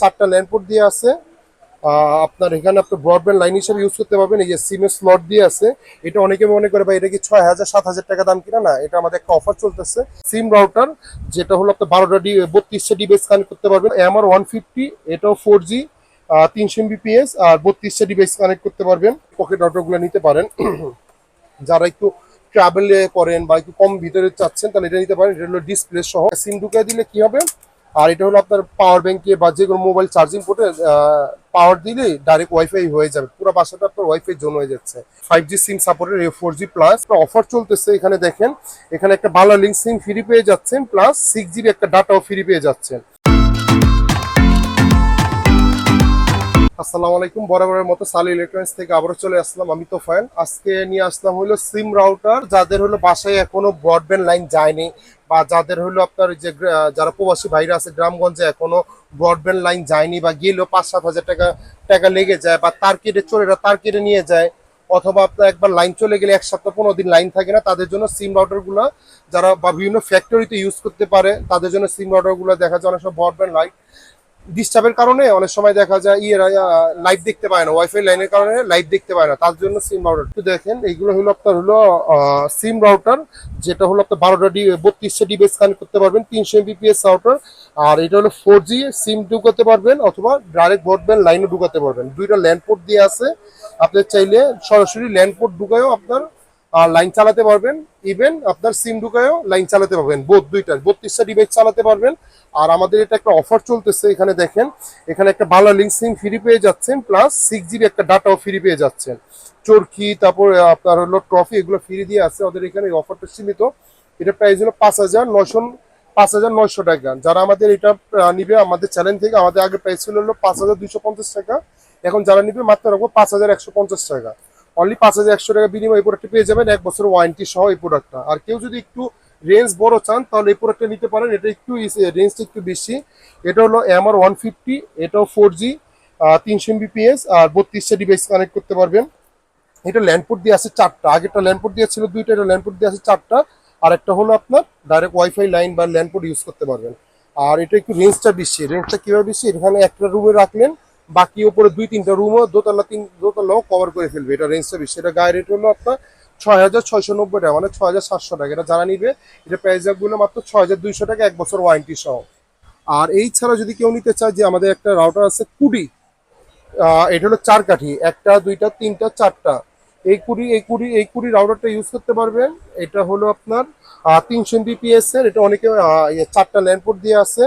চারটা ল্যান্ডপোর্ট দিয়ে আছে। আপনার এখানে আপনার ব্রডব্যান্ড লাইন হিসেবে ইউজ করতে পারবেন। এই যে সিমের স্লট দিয়ে আছে। এটা অনেকে মনে করে, ভাই, এটা কি ছয় হাজার, সাত হাজার টাকা দাম কিনা? না, এটা আমাদের একটা অফার চলতেছে। সিম রাউটার যেটা হলো আপনার বারোটা ডি, বত্রিশটা ডিভাইস কানেক্ট করতে পারবেন। এমআর ওয়ান ফিফটি এটাও ফোর জি তিনশো এমবিপিএস আর বত্রিশটা ডিভাইস কানেক্ট করতে পারবেন। পকেট রাউটারগুলো নিতে পারেন। যারা একটু ট্রাভেল করেন বা একটু কম ভিতরে চাচ্ছেন, তাহলে এটা নিতে পারেন। এটা হলো ডিসপ্লে সহ। সিম ঢুকে দিলে কি হবে? আর এটা হলো আপনার পাওয়ার ব্যাংকে বা যে কোনো মোবাইল চার্জিং পোর্টে পাওয়ার দিলে ডাইরেক্ট ওয়াইফাই হয়ে যাবে। পুরো বাসাটা আপনার ওয়াইফাই জোন হয়ে যাচ্ছে। ফাইভ জি সিম সাপোর্টের ফোর জি প্লাস অফার চলতেছে এখানে দেখেন। এখানে একটা ভালো লিঙ্ক সিম ফ্রি পেয়ে যাচ্ছেন প্লাস সিক্স জিবি একটা ডাটাও ফ্রি পেয়ে যাচ্ছেন। আসসালামু আলাইকুম। বরাবরের মতো সালি ইলেকট্রনিক্স থেকে আবারও চলে আসলাম আমি তোফায়েল। আজকে নিয়ে আসলাম হলো সিম রাউটার যাদের হলো বাসায় এখনও ব্রডব্যান্ড লাইন যায়নি বা যাদের হলো আপনার যে যারা প্রবাসী ভাইরা আছে গ্রামগঞ্জে এখনও ব্রডব্যান্ড লাইন যায়নি বা গেলেও পাঁচ সাত হাজার টাকা টাকা লেগে যায় বা তার কেটে চোরেরা তার কেটে নিয়ে যায় অথবা আপনার একবার লাইন চলে গেলে এক সপ্তাহ, পনেরো দিন লাইন থাকে না, তাদের জন্য সিম রাউটারগুলো যারা বা বিভিন্ন ফ্যাক্টরিতে ইউজ করতে পারে, তাদের জন্য সিম রাউটারগুলো দেখা যায় অনেক সময় ব্রডব্যান্ড লাইন ডিস্টার্বের কারণে অনেক সময় দেখা যায় ইয়ে লাইভ দেখতে পায় না ওয়াইফাই লাইনের কারণে লাইভ দেখতে পায় না। তার জন্য সিম রাউটার একটু দেখেন, এইগুলো হলো আপনার হলো সিম রাউটার যেটা হলো আপনার বারোটা ডি, বত্রিশটা ডিভাইস কানেক্ট করতে পারবেন, তিনশো এমবিপিএস রাউটার আর এটা হলো ফোর জি সিম ঢুকাতে পারবেন অথবা ডাইরেক্ট ব্রডব্যান্ড লাইনও ঢুকাতে পারবেন। দুইটা ল্যান্ড পোর্ট দিয়ে আছে। আপনি চাইলে সরাসরি ল্যান্ড পোর্ট ঢুকায়ও আপনার লাইন চালাতে পারবেন ইভেন আপনার সিম ঢুকায়ও লাইন চালাতে পারবেন বোধ দুইটা, বত্রিশটা ডিভাইস চালাতে পারবেন। আর আমাদের এটা একটা অফার চলতেছে এখানে দেখেন, এখানে একটা ভালো লিঙ্ক সিম ফ্রি পেয়ে যাচ্ছেন প্লাস সিক্স জিবি একটা ডাটাও ফ্রি পেয়ে যাচ্ছেন। চরকি, তারপর আপনার হলো ট্রফি এগুলো ফ্রি দিয়ে আছে, ওদের এখানে অফারটা সীমিত। এটা প্রাইস হলো পাঁচ হাজার নশো পাঁচ হাজার নয়শো টাকা। যারা আমাদের এটা নিবে, আমাদের চ্যানেল থেকে, আমাদের আগে প্রাইস ছিল হলো পাঁচ হাজার দুইশো পঞ্চাশ টাকা। এখন যারা নিবে, মাত্র রাখব পাঁচ হাজার একশো পঞ্চাশ টাকা। অনলি পাঁচ হাজার একশো টাকা বিনিময়ে এই প্রোডাক্টটি পেয়ে যাবেন। এক বছর ওয়ারেন্টি সহ এই প্রোডাক্টটা আর কেউ যদি একটু রেঞ্জ বড় চান, তাহলে এই প্রোডাক্টটা নিতে পারেন। এটা একটু রেঞ্জটা একটু বেশি। এটা হলো এমআর ওয়ান ফিফটি এটাও ফোর জি তিনশো এমবিপিএস আর বত্রিশটা ডিভাইস কানেক্ট করতে পারবেন। এটা ল্যান্ডপোর্ট দিয়ে আছে চারটা। আগেরটা ল্যান্ডপোর্ট দিয়ে ছিল দুইটা, এটা ল্যান্ডপোর্ট দিয়ে আছে চারটা। আর একটা হলো আপনার ডাইরেক্ট ওয়াইফাই লাইন বা ল্যান্ডপোর্ট ইউজ করতে পারবেন। আর এটা একটু রেঞ্জটা বেশি। রেঞ্জটা কীভাবে বেশি? এখানে একটা রুমে রাখলেন। বাকি উপরে দুই তিনটা রুমও দোতলা তিন দোতলাও কভার করে ফেলবে। এটা রেঞ্জটা বেশি এটা গায়ে রেট হলো আপনার ছয় হাজার ছয়শো নব্বই টাকা মানে ছয় হাজার সাতশো টাকা। এটা যারা নিবে, এটা প্রাইস মাত্র ছয় হাজার দুইশো টাকা, এক বছর ওয়ারেন্টি সহ। আর এই ছাড়া যদি কেউ নিতে চায় যে আমাদের একটা রাউটার আছে কুডি এটা হলো চার কাঠি। একটা, দুইটা, তিনটা, চারটা। এই কুড়ি এই কুড়ি এই কুড়ি রাউটারটা ইউজ করতে পারবেন। এটা হলো আপনার তিনশো এমবিপিএস এর। এটা অনেকে চারটা ল্যান্ডপোর্ট দিয়ে আছে।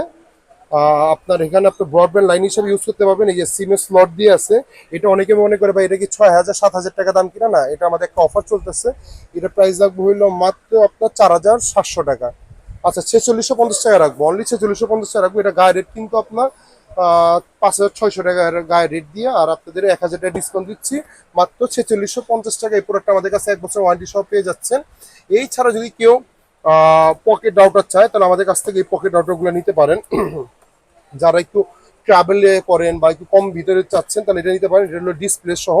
আপনার এখানে আপনার ব্রডব্যান্ড লাইন হিসেবে ইউজ করতে পারবেন। এই যে সিমের স্লট দিয়ে আছে, এটা অনেকে মনে করে, ভাই, এটা কি ছয় হাজার, সাত হাজার টাকা দাম কিনা? না, এটা আমাদের একটা অফার চলতেছে। এটা প্রাইস রাখব হইল মাত্র আপনার চার হাজার সাতশো টাকা। আচ্ছা ছেচল্লিশশো পঞ্চাশ টাকা রাখব। অনলি ছেচল্লিশশো পঞ্চাশ টাকা রাখব। এটা গায়ে রেট কিন্তু আপনার পাঁচ হাজার ছয়শো টাকা গায়ে রেট দিয়ে, আর আপনাদের এক হাজার টাকা ডিসকাউন্ট দিচ্ছি। মাত্র ছেচল্লিশশো পঞ্চাশ টাকা এই প্রোডাক্টটা আমাদের কাছে এক বছর ওয়ারেন্টি সহ পেয়ে যাচ্ছেন। এই ছাড়া যদি কেউ পকেট ডাউটার চায়, তাহলে আমাদের কাছ থেকে এই পকেট ডাউটারগুলো নিতে পারেন। যারা একটু ট্রাভেল করেন বা একটু কম ভিতরে চাচ্ছেন, তাহলে এটা নিতে পারেন। এটা হলো ডিসপ্লে সহ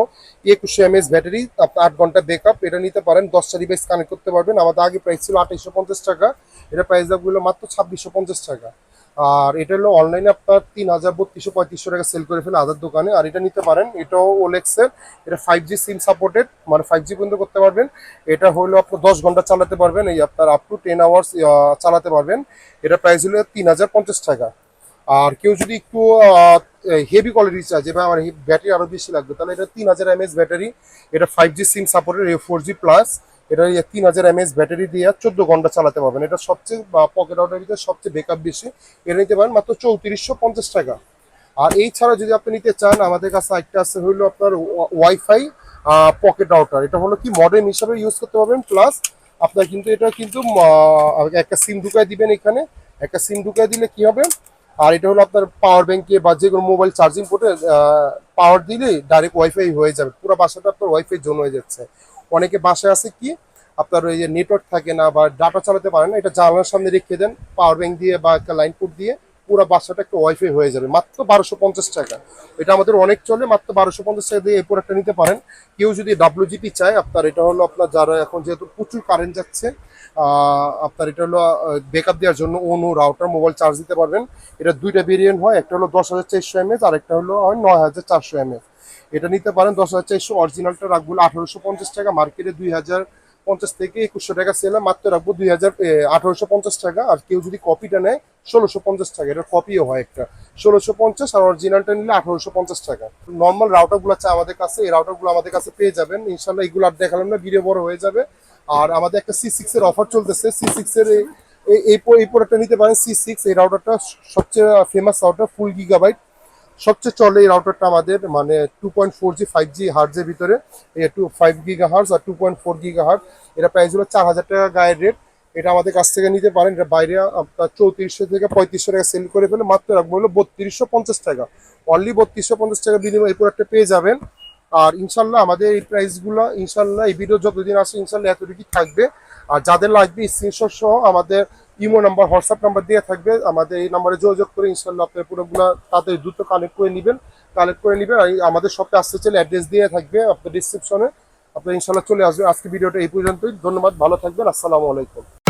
একুশশো এমএস ব্যাটারি আপনার আট ঘণ্টা ব্যাকআপ এটা নিতে পারেন। দশটা ডিভাইস কানেক্ট করতে পারবেন। আমাদের আগে প্রাইস ছিল আঠাইশশো পঞ্চাশ টাকা, এটা প্রাইস দামগুলো মাত্র ছাব্বিশশো পঞ্চাশ টাকা। আর এটা হলো অনলাইনে আপনার তিন হাজার বত্রিশশো পঁয়ত্রিশশো টাকা সেল করে ফেলে আদার দোকানে। আর এটা নিতে পারেন, এটাও ওলেক্সের এটা ফাইভ জি সিম সাপোর্টেড মানে ফাইভ জি পর্যন্ত করতে পারবেন। এটা হলো আপনার দশ ঘণ্টা চালাতে পারবেন, এই আপনার আপ টু টেন আওয়ার্স চালাতে পারবেন। এটা প্রাইস হলো তিন হাজার পঞ্চাশ টাকা। আর কেউ যদি একটু হেভি কোয়ালিটি চায়, যে ভাই আমার ব্যাটারি আরও বেশি লাগবে, তাহলে এটা তিন হাজার এমএস ব্যাটারি এটা ফাইভ জি সিম সাপোর্টের ফোর জি প্লাস এটা তিন হাজার এমএস ব্যাটারি দিয়ে চোদ্দ ঘণ্টা চালাতে পারবেন। এটা সবচেয়ে পকেট আউটের ভিতরে সবচেয়ে বেকআপ বেশি। এটা নিতে পারেন মাত্র চৌত্রিশশো পঞ্চাশ টাকা। আর এই ছাড়া যদি আপনি নিতে চান, আমাদের কাছে একটা আছে হলো আপনার ওয়াইফাই পকেট আউটার এটা হলো কি মডেম হিসাবে ইউজ করতে পারবেন প্লাস আপনার কিন্তু এটা কিন্তু একটা সিম ঢুকায় দিবেন এখানে। একটা সিম ঢুকায় দিলে কি হবে? আর এটা হলো আপনার পাওয়ার ব্যাংকে বা যে কোনো মোবাইল চার্জিং পোর্টে পাওয়ার দিলে ডাইরেক্ট ওয়াইফাই হয়ে যাবে। পুরো বাসাটা আপনার ওয়াইফাই জোন হয়ে যাচ্ছে। অনেকে বাসায় আছে কি, আপনার ওই যে নেটওয়ার্ক থাকে না বা ডাটা চালাতে পারে না, এটা জানালার সামনে রেখে দেন পাওয়ার ব্যাঙ্ক দিয়ে বা একটা লাইন পোর্ট দিয়ে পুরো বাসাটা একটা ওয়াইফাই হয়ে যাবে। মাত্র বারোশো পঞ্চাশ টাকা। এটা আমাদের অনেক চলে, মাত্র বারোশো পঞ্চাশ টাকা দিয়ে এই প্রোডাক্টটা নিতে পারেন। কেউ যদি ডাব্লিউজিপি চায়, আপনার এটা হলো আপনার যারা এখন যেহেতু প্রচুর কারেন্ট যাচ্ছে আপনার এটা হলো ব্যাকআপ দেওয়ার জন্য অনু রাউটার মোবাইল চার্জ দিতে পারবেন। এটা দুইটা ভেরিয়েন্ট হয়, একটা হলো দশ হাজার চারশো এমএস আর একটা হলো হয় নয় হাজার চারশো এমএস এটা নিতে পারেন দশ হাজার চারশো অরিজিনালটা রাখব আঠারোশো পঞ্চাশ টাকা মার্কেটে দুই হাজার পঞ্চাশ থেকে একুশশো টাকা সেলে মাত্র রাখব দুই হাজার আঠারোশো পঞ্চাশ টাকা। আর কেউ যদি কপিটা নেয়, ষোলোশো পঞ্চাশ টাকা। এটা কপিও হয় একটা। ষোলোশো পঞ্চাশ আর অরিজিনালটা নিলে আঠারোশো পঞ্চাশ টাকা। নর্মাল রাউটারগুলো আছে আমাদের কাছে। এই রাউটারগুলো আমাদের কাছে পেয়ে যাবেন। ইনশাল্লাহ এগুলো আর দেখালাম না ভিডিও বড় হয়ে যাবে। আর আমাদের একটা সি সিক্স এর অফার চলতেছে। সি সিক্স এর এই- এই- প্রোডাক্টটা নিতে পারেন সি সিক্স এই রাউটারটা সবচেয়ে ফেমাস রাউটার ফুল গিগাবাইট সবচেয়ে চলে এই রাউটারটা আমাদের মানে two point four G five G হার্জের ভিতরে। টু ফাইভ গিগা হার্জ আর two point four giga hertz এটা প্রাইস হলো চার হাজার টাকা গায়ের রেট এটা আমাদের কাছ থেকে নিতে পারেন। এটা বাইরে আপনার চৌত্রিশশো থেকে পঁয়ত্রিশশো টাকা সেল করে ফেলে। মাত্র রাখব হলো বত্রিশশো পঞ্চাশ টাকা। অনলি বত্রিশশো পঞ্চাশ টাকা বিনিময়ে এই প্রোডাক্টটা পেয়ে যাবেন। আর ইনশাল্লাহ আমাদের এই প্রাইসগুলো ইনশাল্লাহ এই ভিডিও যতদিন আসে, ইনশাল্লাহ এতটুকুই থাকবে। আর যাদের লাগবে স্ক্রিনশট সহ আমাদের ইমো নাম্বার, হোয়াটসঅ্যাপ নাম্বার দেওয়া থাকবে। আমাদের এই নাম্বারে যোগাযোগ করে ইনশাল্লাহ আপনার পুরোগুলো তাদের দ্রুত কালেক্ট করে নেবেন। কালেক্ট করে নেবেন আর আমাদের শপে আসতে চাইলে অ্যাড্রেস দেওয়া থাকবে আপনার ডিসক্রিপশনে আপনার ইনশাল্লাহ চলে আসবে আজকে ভিডিওটা এই পর্যন্তই। ধন্যবাদ। ভালো থাকবেন। আসসালামু আলাইকুম।